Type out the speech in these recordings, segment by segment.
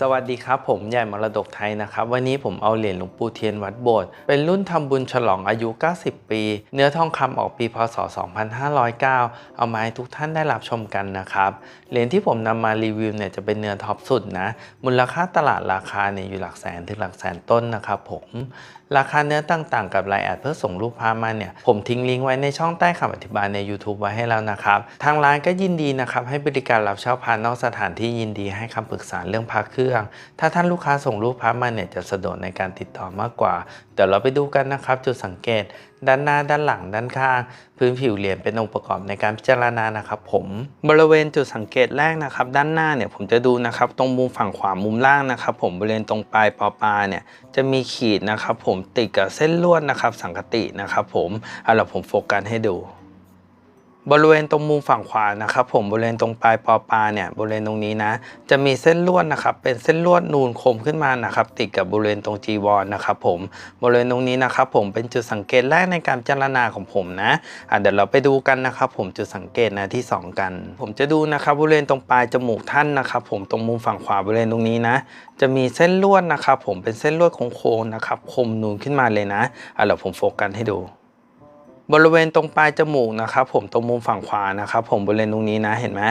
สวัสดีครับ ผมใหญ่มรดกไทยนะครับ วันนี้ผมเอาเหรียญหลวงปู่เทียนวัดโบสถ์เป็นรุ่นทำบุญฉลองอายุ 90 ปี เนื้อทองคำออกปีพศ 2509 เอามาให้ทุกท่านได้รับชมกันนะครับ เหรียญที่ผมนำมารีวิวเนี่ยจะเป็นเนื้อท็อปสุดนะ มูลค่าตลาดราคาเนี่ยอยู่หลักแสนถึงหลักแสนต้นนะครับผมราคาเนื้อต่างๆ กับรายแอดเพื่อส่งรูปภามาเนี่ยผมทิ้งลิงก์ไว้ในช่องใต้คำอธิบายใน YouTube ไว้ให้แล้วนะครับทางร้านก็ยินดีนะครับให้บริการรับเช่าพระนอกสถานที่ยินดีให้คำปรึกษาเรื่องพระเครื่อง ถ้าท่านลูกค้าส่งรูปพระมาเนี่ยจะสะดวกในการติดต่อมากกว่า เดี๋ยวเราไปดูกันนะครับ จุดสังเกต ด้านหน้าด้านหลังด้านข้าง พื้นผิวเหรียญเป็นองค์ประกอบในการพิจารณานะครับ ผมบริเวณจุดสังเกตแรกนะครับ ด้านหน้าเนี่ยผมจะดูนะครับตรงมุมฝั่งขวามุมล่างนะครับ ผมบริเวณตรงปลายปอปลาเนี่ยจะมีขีดนะครับ ผมติดกับเส้นลวดนะครับสังกตินะครับ ผมเอาล่ะผมโฟกัสให้ดู บริเวณตรงมุมฝั่งขวานะครับผมบริเวณตรงปลายปอปลาเนี่ยบริเวณตรงนี้นะ จะมีเส้นลวดนะครับเป็นเส้นลวดนูนคมขึ้นมานะครับติดกับบริเวณตรงจีวรนะครับผมบริเวณตรงนี้นะครับผมเป็นจุดสังเกตแรกในการพิจารณาของผมนะอะเดี๋ยวเราไปดูกันนะครับผมจุดสังเกตนะที่สองกัน ผมจะดูนะครับบริเวณตรงปลายจมูกท่านนะครับผมตรงมุมฝั่งขวาบริเวณตรงนี้นะ จะมีเส้นลวดนะครับผมเป็นเส้นลวดโค้งๆนะครับคมนูนขึ้นมาเลยนะอะเดี๋ยวผมโฟกัสให้ดู บริเวณตรงปลายจมูกนะครับผมตรงมุมฝั่งขวานะครับผมบริเวณตรงนี้นะเห็นไหม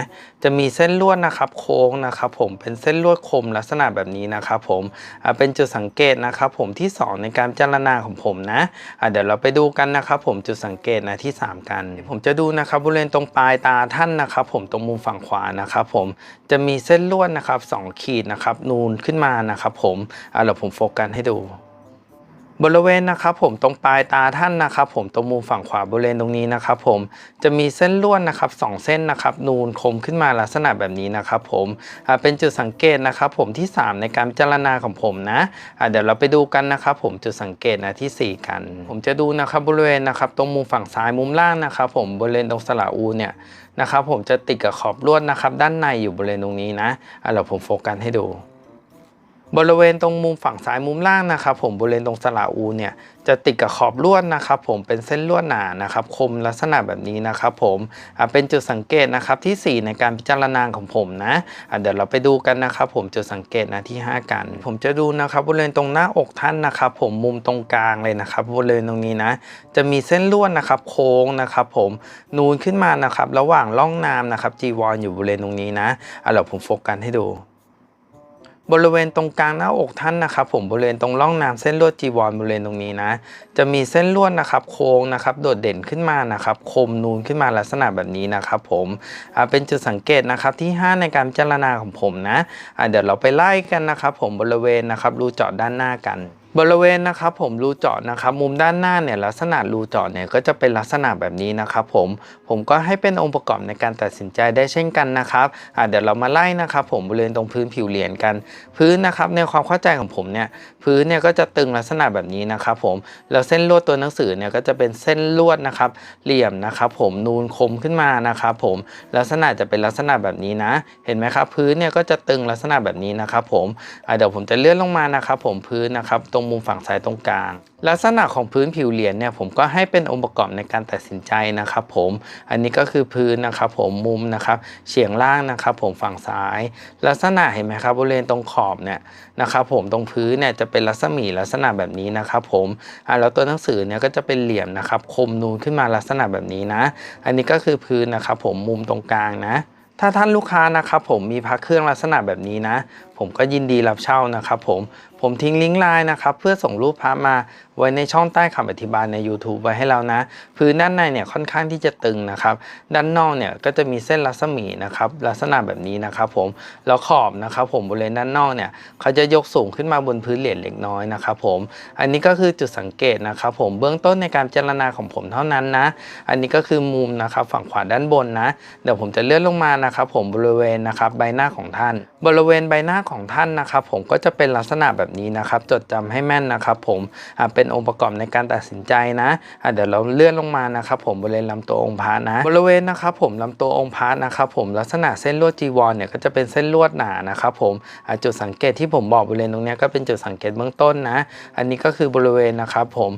จะมีเส้นลวดนะครับโค้งนะครับผมเป็นเส้นลวดคมลักษณะแบบนี้นะครับผมเป็นจุดสังเกตนะครับผมที่สองในการพิจารณาของผมนะเดี๋ยวเราไปดูกันนะครับผมจุดสังเกตนะที่สามกัน ผมจะดูนะครับบริเวณตรงปลายตาท่านนะครับผมตรงมุมฝั่งขวานะครับผมจะมีเส้นลวดนะครับสองขีดนะครับนูนขึ้นมานะครับผมเดี๋ยวผมโฟกัสให้ดู บริเวณนะครับผมตรงปลายตาท่านนะครับผมตรงมุมฝั่งขวาบริเวณตรงนี้นะครับผมจะมีเส้นลวดนะครับสองเส้นนะครับนูนคมขึ้นมาลักษณะแบบนี้นะครับผมเป็นจุดสังเกตนะครับผมที่ 3 ในการพิจารณาของผมนะเดี๋ยวเราไปดูกันนะครับผมจุดสังเกตนะที่ 4 กัน ผมจะดูนะครับบริเวณนะครับตรงมุมฝั่งซ้ายมุมล่างนะครับผมบริเวณตรงสระอูเนี่ยนะครับผมจะติดกับขอบลวดนะครับด้านในอยู่บริเวณตรงนี้นะเดี๋ยวผมโฟกัสให้ดู บริเวณตรงมุมฝั่งซ้ายมุมล่างนะครับผมบริเวณตรงสระอูเนี่ยจะติดกับขอบลวดนะครับผมเป็นเส้นลวดหนานะครับคมลักษณะแบบนี้นะครับผมเป็นจุดสังเกตนะครับทีสี่4 ในการพิจารณาของผมนะะเดี๋ยวเราไปดูกันนะครับผมจุดสังเกตนะที่ 5 กัน ผมจะดูนะครับบริเวณตรงหน้าอกท่านนะครับผมมุมตรงกลางเลยนะครับบริเวณตรงนี้นะจะมีเส้นลวดนะครับโค้งนะครับผมนูนขึ้นมานะครับระหว่างร่องน้ำนะครับจีวรอยู่บริเวณตรงนี้นะอะเดี๋ยวผมโฟกัสให้ดู บริเวณตรงกลางหน้าอกท่านนะครับ ผมบริเวณตรงร่องน้ำเส้นลวดจีวรบริเวณตรงนี้นะ จะมีเส้นลวดนะครับ โค้งนะครับ โดดเด่นขึ้นมานะครับ คมนูนขึ้นมาลักษณะแบบนี้นะครับ ผมเป็นจุดสังเกตนะครับที่ 5 ในการพิจารณาของผมนะะเดี๋ยวเราไปไล่กันนะครับ ผมบริเวณนะครับรูเจาะด้านหน้ากัน บริเวณนะครับผมรูเจาะนะครับมุมด้านหน้าเนี่ยลักษณะรูเจาะเนี่ยก็จะเป็นลักษณะแบบนี้นะครับผมผมก็ให้เป็นองค์ประกอบในการตัดสินใจได้เช่นกันนะครับเดี๋ยวเรามาไล่นะครับผมบริเวณตรงพื้นผิวเหรียญกัน พื้นนะครับในความเข้าใจของผมเนี่ยพื้นเนี่ยก็จะตึงลักษณะแบบนี้นะครับผมแล้วเส้นลวดตัวหนังสือเนี่ยก็จะเป็นเส้นลวดนะครับเหลี่ยมนะครับผมนูนคมขึ้นมานะครับผมลักษณะจะเป็นลักษณะแบบนี้นะ เห็นไหมครับพื้นเนี่ยก็จะตึงลักษณะแบบนี้นะครับผมเดี๋ยวผมจะเลื่อนลงมานะครับผมพื้นนะครับตรงมุมฝั่งซ้ายตรงกลาง ลักษณะของพื้นผิวเหรียญเนี่ยผมก็ให้เป็นองค์ประกอบในการตัดสินใจนะครับ ผม อันนี้ก็คือพื้นนะครับ ผมมุมนะครับเฉียงล่างนะครับ ผมฝั่งซ้าย ลักษณะเห็นไหมครับบริเวณตรงขอบเนี่ยนะครับ ผมตรงพื้นเนี่ยจะเป็นลักษมีลักษณะแบบนี้นะครับ ผมอ่าแล้วตัวหนังสือเนี่ยก็จะเป็นเหลี่ยมนะครับ คมนูนขึ้นมาลักษณะแบบนี้นะ อันนี้ก็คือพื้นนะครับ ผมมุมตรงกลางนะถ้าท่านลูกค้านะครับผมมีพระเครื่องลักษณะแบบนี้นะ ผมก็ยินดีรับเช่านะครับผม ผมทิ้งลิงก์ไลน์นะครับเพื่อส่งรูปพระมาไว้ในช่องใต้คำอธิบายใน YouTube ไว้ให้เรานะ พื้นด้านในเนี่ยค่อนข้างที่จะตึงนะครับด้านนอกเนี่ยก็จะมีเส้นรัศมีนะครับลักษณะแบบนี้นะครับผมแล้วขอบนะครับผมบริเวณด้านนอกเนี่ยเขาจะยกสูงขึ้นมาบนพื้นเหรียญเล็กน้อยนะครับผมอันนี้ก็คือจุดสังเกตนะครับผมเบื้องต้นในการพิจรณาของผมเท่านั้นนะ อันนี้ก็คือมุมนะครับฝั่งขวาด้านบนนะ เดี๋ยวผมจะเลื่อนลงมานะครับผมบริเวณนะครับใบหน้าของท่าน บริเวณใบหน้าของท่านนะครับผมก็จะเป็นลักษณะแบบนี้นะครับ จดจำให้แม่นนะครับผมเป็นองค์ประกอบในการตัดสินใจนะเดี๋ยวเราเลื่อนลงมานะครับผมบริเวณลำตัวองค์พระนะ บริเวณนะครับผมลำตัวองค์พระนะครับผมลักษณะเส้นลวดจีวรเนี่ยก็จะเป็นเส้นลวดหนานะครับผมจุดสังเกตที่ผมบอกบริเวณตรงนี้ก็เป็นจุดสังเกตเบื้องต้นนะ อันนี้ก็คือบริเวณนะครับผม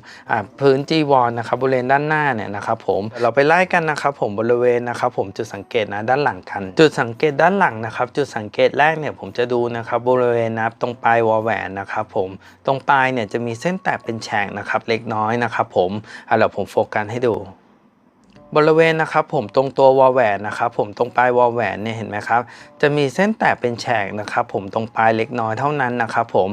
พื้นจีวรนะครับบริเวณด้านหน้าเนี่ยนะครับผมเราไปไล่กันนะครับผมบริเวณนะครับผมจุดสังเกตนะด้านหลังกัน จุดสังเกตด้านหลังนะครับ จุดสังเกตแรกเนี่ยผมจะดูนะครับบริเวณนะตรงปลายวอลแหวนนะครับผมตรงปลายเนี่ยจะมีเส้นแตกเป็นแฉกนะครับเล็กน้อยนะครับผมเดี๋ยวผมโฟกัสให้ดูบริเวณนะครับผมตรงตัววอลแหวนนะครับผมตรงปลายวอลแหวนเนี่ยเห็นไหมครับจะมีเส้นแตกเป็นแฉกนะครับผมตรงปลายเล็กน้อยเท่านั้นนะครับผม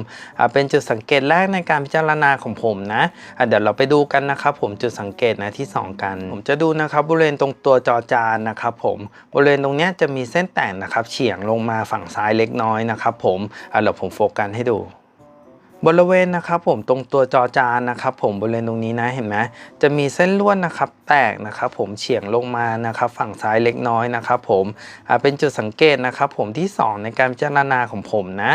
เป็นจุดสังเกตแรกในการพิจารณาของผมนะะเดี๋ยวเราไปดูกันนะครับผมจุดสังเกตนะที่สองกัน ผมจะดูนะครับบริเวณตรงตัวจอจานนะครับผมบริเวณตรงเนี้ยจะมีเส้นแตกนะครับเฉียงลงมาฝั่งซ้ายเล็กน้อยนะครับผมเดี๋ยวผมโฟกัสให้ดู บริเวณนะครับผมตรงตัวจอจานนะครับผมบริเวณตรงนี้นะเห็นไหมจะมีเส้นลวดนะครับแตกนะครับผมเฉียงลงมานะครับฝั่งซ้ายเล็กน้อยนะครับผมเป็นจุดสังเกตนะครับผมที่ 2 ในการพิจารณาของผมนะ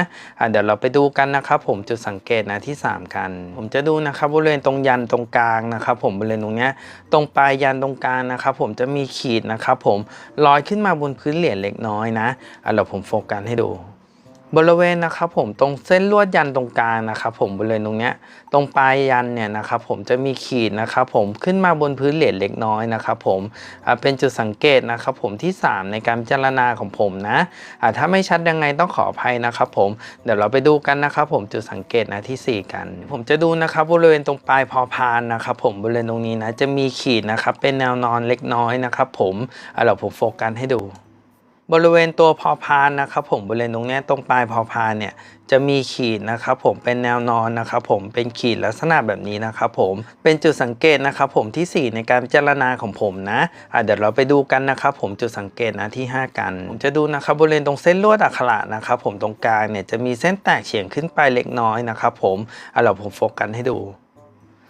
เดี๋ยวเราไปดูกันนะครับผมจุดสังเกตนะที่ 3 กัน ผมจะดูนะครับบริเวณตรงยันตรงกลางนะครับผมบริเวณตรงเนี้ยตรงปลายยันตรงกลางนะครับผมจะมีขีดนะครับผมลอยขึ้นมาบนพื้นเหรียญเล็กน้อยนะเดี๋ยวผมโฟกัสให้ดู บริเวณนะครับผมตรงเส้นลวดยันตรงกลางนะครับผมบริเวณตรงเนี้ยตรงปลายยันเนี่ยนะครับผมจะมีขีดนะครับผมขึ้นมาบนพื้นเหรียญเล็กน้อยนะครับผมเป็นจุดสังเกตนะครับผมที่ 3 ในการพิจารณาของผมนะถ้าไม่ชัดยังไงต้องขออภัยนะครับผมเดี๋ยวเราไปดูกันนะครับผมจุดสังเกตนะที่ 4 กัน ผมจะดูนะครับบริเวณตรงปลายพอพานนะครับผมบริเวณตรงนี้นะจะมีขีดนะครับเป็นแนวนอนเล็กน้อยนะครับผมเดี๋ยวผมโฟกัสให้ดู บริเวณตัวพอพานนะครับผมบริเวณตรงนี้ตรงปลายพอพานเนี่ยจะมีขีดนะครับผมเป็นแนวนอนนะครับผมเป็นขีดลักษณะแบบนี้นะครับผมเป็นจุดสังเกตนะครับผมที่ 4 ในการพิจารณาของผมนะอะเดี๋ยวเราไปดูกันนะครับผมจุดสังเกตนะที่ 5 กันผมจะดูนะครับบริเวณตรงเส้นลวดอักขระนะครับผมตรงกลางเนี่ยจะมีเส้นแตกเฉียงขึ้นไปเล็กน้อยนะครับผมอะเราผมโฟกัสให้ดู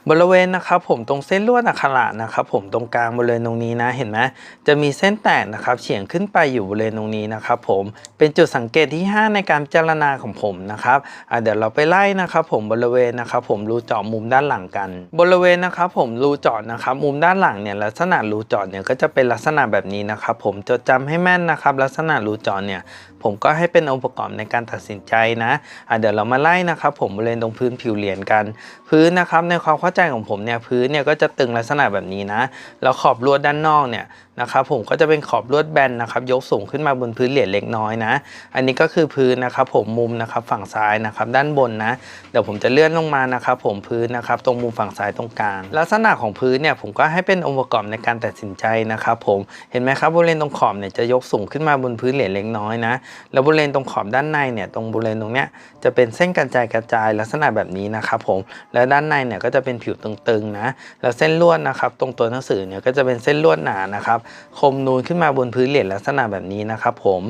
บริเวณนะครับผมตรงเส้นลวดอักขระนะครับผมตรงกลางบริเวณตรงนี้นะเห็นไหมจะมีเส้นแตกนะครับเฉียงขึ้นไปอยู่บริเวณตรงนี้นะครับผมเป็นจุดสังเกตที่ 5 ในการพิจารณาของผมนะครับเดี๋ยวเราไปไล่นะครับผมบริเวณนะครับผมรูเจาะมุมด้านหลังกัน บริเวณนะครับผมรูเจาะนะครับมุมด้านหลังเนี่ยลักษณะรูเจาะเนี่ยก็จะเป็นลักษณะแบบนี้นะครับผมจดจำให้แม่นนะครับลักษณะรูเจาะเนี่ยผมก็ให้เป็นองค์ประกอบในการตัดสินใจนะะเดี๋ยวเรามาไล่นะครับผมบริเวณตรงพื้นผิวเหรียญกัน พื้นนะครับในความเข้าใจของผมเนี่ยพื้นเนี่ยก็จะตึงลักษณะแบบนี้นะ แล้วขอบลวดด้านนอกเนี่ย นะครับผมก็จะเป็นขอบลวดแบนนะครับยกสูงขึ้นมาบนพื้นเหรียญเล็กน้อยนะ อันนี้ก็คือพื้นนะครับผมมุมนะครับฝั่งซ้ายนะครับด้านบนนะเดี๋ยวผมจะเลื่อนลงมานะครับผมพื้นนะครับตรงมุมฝั่งซ้ายตรงกลาง ลักษณะของพื้นเนี่ยผมก็ให้เป็นองค์ประกอบในการตัดสินใจนะครับผมเห็นไหมครับบริเวณตรงขอบเนี่ยจะยกสูงขึ้นมาบนพื้นเหรียญเล็กน้อยนะแล้วบริเวณตรงขอบด้านในเนี่ยตรงบริเวณตรงเนี้ยจะเป็นเส้นกระจายกระจายลักษณะแบบนี้นะครับผมแล้วด้านในเนี่ยก็จะเป็นผิวตึงๆนะแล้วเส้นลวดนะครับตรงตัวหนังสือเนี่ยก็จะเป็นเส้นลวดหนานะครับคมนูนขึ้นมาบนพื้นเหรียญลักษณะแบบนี้นะครับผม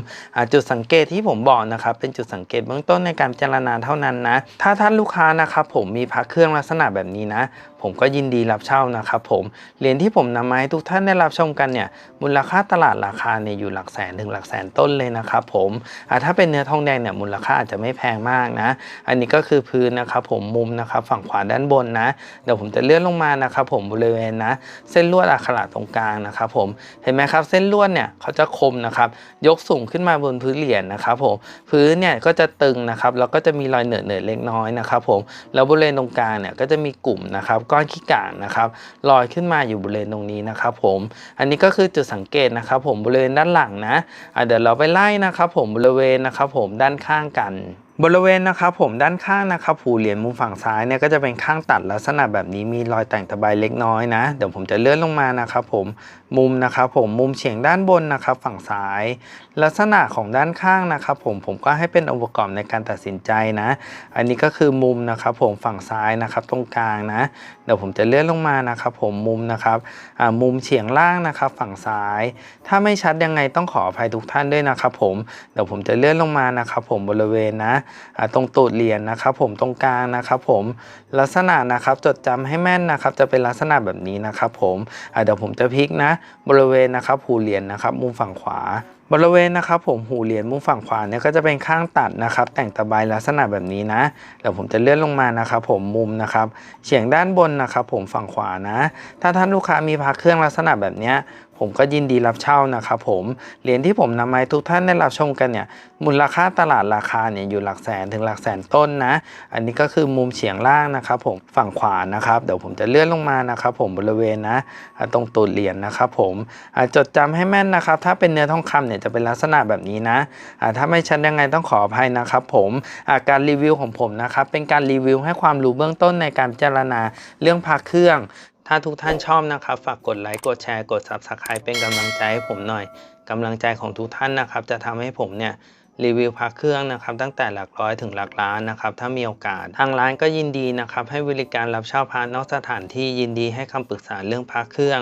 จุดสังเกตที่ผมบอกนะครับเป็นจุดสังเกตเบื้องต้นในการพิจารณาเท่านั้นนะ ถ้าท่านลูกค้านะครับผมมีพักเครื่องลักษณะแบบนี้นะ ผมก็ยินดีรับเช่านะครับผมเหรียญที่ผมนำมาให้ทุกท่านได้รับชมกันเนี่ยมูลค่าตลาดราคาเนี่ยอยู่หลักแสนถึงหลักแสนต้นเลยนะครับผมถ้าเป็นเนื้อทองแดงเนี่ยมูลค่าอาจจะไม่แพงมากนะ อันนี้ก็คือพื้นนะครับผมมุมนะครับฝั่งขวาด้านบนนะเดี๋ยวผมจะเลื่อนลงมานะครับผมบริเวณนะ เส้นลวดอักขระตรงกลางนะครับผมเห็นไหมครับ เส้นลวดเนี่ยเขาจะคมนะครับ ยกสูงขึ้นมาบนพื้นเหรียญนะครับผมพื้นเนี่ยก็จะตึงนะครับแล้วก็จะมีรอยเหนอะเหนอะเล็กน้อยนะครับผมแล้วบริเวณตรงกลางเนี่ยก็จะมีกลุ่มนะครับก้อนขี้กากนะครับลอยขึ้นมาอยู่บริเวณตรงนี้นะครับผมอันนี้ก็คือจุดสังเกตนะครับผมบริเวณด้านหลังนะะเดี๋ยวเราไปไล่นะครับผมบริเวณนะครับผมด้านข้างกัน บริเวณนะครับผมด้านข้างนะครับผูเหรียญมุมฝั่งซ้ายเนี่ยก็จะเป็นข้างตัดลักษณะแบบนี้มีรอยแต่งตะไบเล็กน้อยนะเดี๋ยวผมจะเลื่อนลงมานะครับผมมุมนะครับผมมุมเฉียงด้านบนนะครับฝั่งซ้าย ลักษณะของด้านข้างนะครับผมผมก็ให้เป็นองค์ประกอบในการตัดสินใจนะ อันนี้ก็คือมุมนะครับผมฝั่งซ้ายนะครับตรงกลางนะเดี๋ยวผมจะเลื่อนลงมานะครับผมมุมนะครับมุมเฉียงล่างนะครับฝั่งซ้าย ถ้าไม่ชัดยังไงต้องขออภัยทุกท่านด้วยนะครับผมเดี๋ยวผมจะเลื่อนลงมานะครับผมบริเวณนะตรงตูดเหรียญนะครับผมตรงกลางนะครับผมลักษณะนะครับจดจำให้แม่นนะครับจะเป็นลักษณะแบบนี้นะครับผมเดี๋ยวผมจะพลิกนะบริเวณนะครับหูเหรียญนะครับมุมฝั่งขวาบริเวณนะครับผมหูเหรียญมุมฝั่งขวาเนี่ยก็จะเป็นข้างตัดนะครับ แต่งตะไบลักษณะแบบนี้นะเดี๋ยวผมจะเลื่อนลงมานะครับผมมุมนะครับเฉียงด้านบนนะครับผมฝั่งขวานะ ถ้าท่านลูกค้ามีพระเครื่องลักษณะแบบนี้ ผมก็ยินดีรับเช่านะครับผม เหรียญที่ผมนำมาให้ทุกท่านได้รับชมกันเนี่ย มูลค่าตลาดราคาเนี่ยอยู่หลักแสนถึงหลักแสนต้นนะ อันนี้ก็คือมุมเฉียงล่างนะครับผม ฝั่งขวานะครับ เดี๋ยวผมจะเลื่อนลงมานะครับผมบริเวณนะ ตรงตูดเหรียญนะครับผม จดจำให้แม่นนะครับ ถ้าเป็นเนื้อทองคำเนี่ยจะเป็นลักษณะแบบนี้นะ ถ้าไม่ชัดยังไงต้องขออภัยนะครับผมการรีวิวของผมนะครับ เป็นการรีวิวให้ความรู้เบื้องต้นในการพิจารณาเรื่องพระเครื่อง ถ้าทุกท่านชอบนะครับ ฝากกดไลค์กดแชร์กด Subscribe เป็นกำลังใจให้ผมหน่อยกำลังใจของทุกท่านนะครับ จะทำให้ผมเนี่ยรีวิวพักเครื่องนะครับตั้งแต่หลักร้อยถึงหลักล้านนะครับถ้ามีโอกาส ทางร้านก็ยินดีนะครับให้บริการรับเช่าพระนอกสถานที่ยินดีให้คำปรึกษาเรื่องพักเครื่อง